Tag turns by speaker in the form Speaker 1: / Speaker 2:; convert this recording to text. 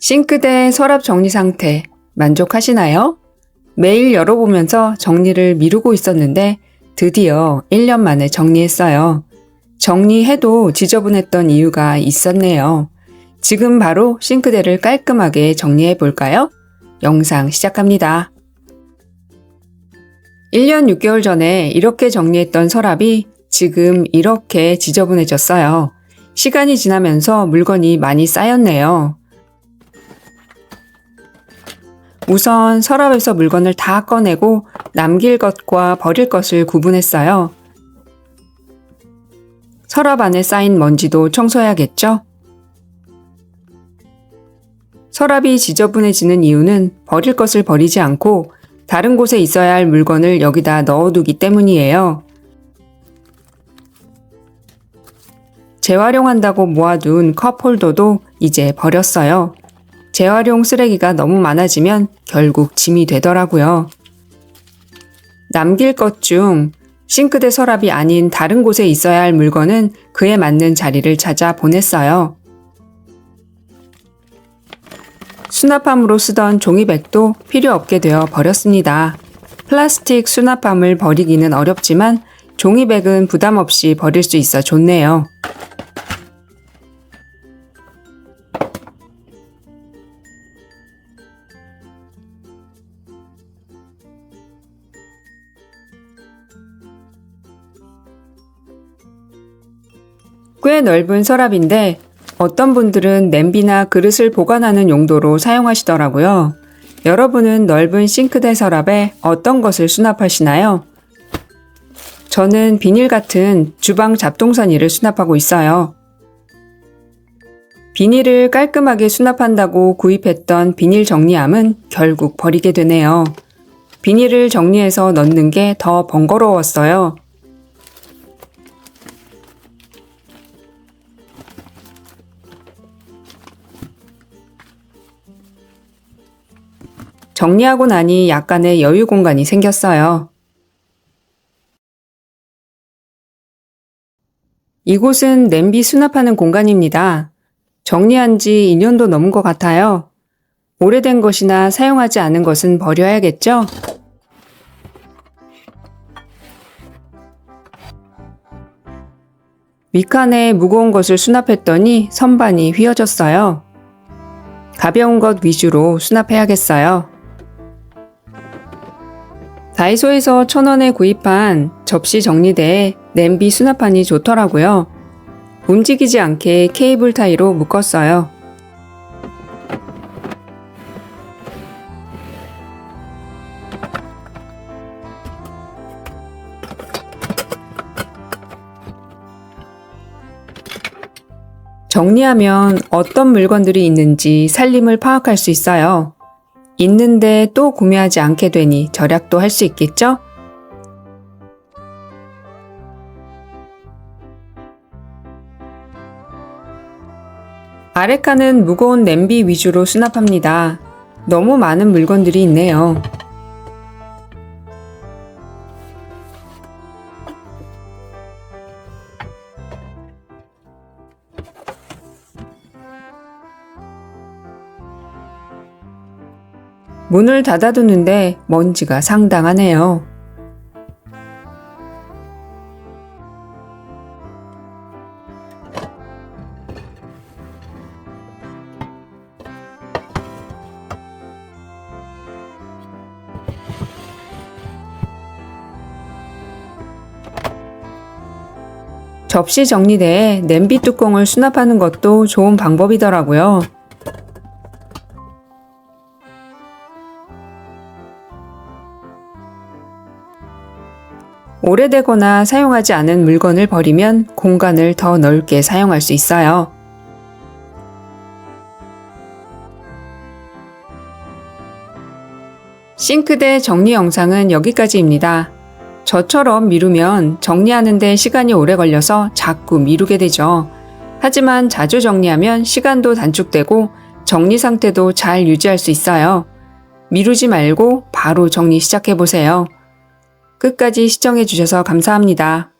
Speaker 1: 싱크대 서랍 정리 상태 만족하시나요? 매일 열어보면서 정리를 미루고 있었는데 드디어 1년 만에 정리했어요. 정리해도 지저분했던 이유가 있었네요. 지금 바로 싱크대를 깔끔하게 정리해 볼까요? 영상 시작합니다. 1년 6개월 전에 이렇게 정리했던 서랍이 지금 이렇게 지저분해졌어요. 시간이 지나면서 물건이 많이 쌓였네요. 우선 서랍에서 물건을 다 꺼내고 남길 것과 버릴 것을 구분했어요. 서랍 안에 쌓인 먼지도 청소해야겠죠? 서랍이 지저분해지는 이유는 버릴 것을 버리지 않고 다른 곳에 있어야 할 물건을 여기다 넣어두기 때문이에요. 재활용한다고 모아둔 컵 홀더도 이제 버렸어요. 재활용 쓰레기가 너무 많아지면 결국 짐이 되더라고요. 남길 것 중 싱크대 서랍이 아닌 다른 곳에 있어야 할 물건은 그에 맞는 자리를 찾아 보냈어요. 수납함으로 쓰던 종이백도 필요 없게 되어 버렸습니다. 플라스틱 수납함을 버리기는 어렵지만 종이백은 부담 없이 버릴 수 있어 좋네요. 꽤 넓은 서랍인데 어떤 분들은 냄비나 그릇을 보관하는 용도로 사용하시더라고요. 여러분은 넓은 싱크대 서랍에 어떤 것을 수납하시나요? 저는 비닐 같은 주방 잡동사니를 수납하고 있어요. 비닐을 깔끔하게 수납한다고 구입했던 비닐 정리함은 결국 버리게 되네요. 비닐을 정리해서 넣는 게 더 번거로웠어요. 정리하고 나니 약간의 여유 공간이 생겼어요. 이곳은 냄비 수납하는 공간입니다. 정리한 지 2년도 넘은 것 같아요. 오래된 것이나 사용하지 않은 것은 버려야겠죠? 윗칸에 무거운 것을 수납했더니 선반이 휘어졌어요. 가벼운 것 위주로 수납해야겠어요. 다이소에서 천 원에 구입한 접시 정리대에 냄비 수납판이 좋더라고요. 움직이지 않게 케이블 타이로 묶었어요. 정리하면 어떤 물건들이 있는지 살림을 파악할 수 있어요. 있는데 또 구매하지 않게 되니 절약도 할 수 있겠죠? 아래 칸은 무거운 냄비 위주로 수납합니다. 너무 많은 물건들이 있네요. 문을 닫아두는데 먼지가 상당하네요. 접시 정리대에 냄비 뚜껑을 수납하는 것도 좋은 방법이더라고요. 오래되거나 사용하지 않은 물건을 버리면 공간을 더 넓게 사용할 수 있어요. 싱크대 정리 영상은 여기까지입니다. 저처럼 미루면 정리하는데 시간이 오래 걸려서 자꾸 미루게 되죠. 하지만 자주 정리하면 시간도 단축되고 정리 상태도 잘 유지할 수 있어요. 미루지 말고 바로 정리 시작해 보세요. 끝까지 시청해 주셔서 감사합니다.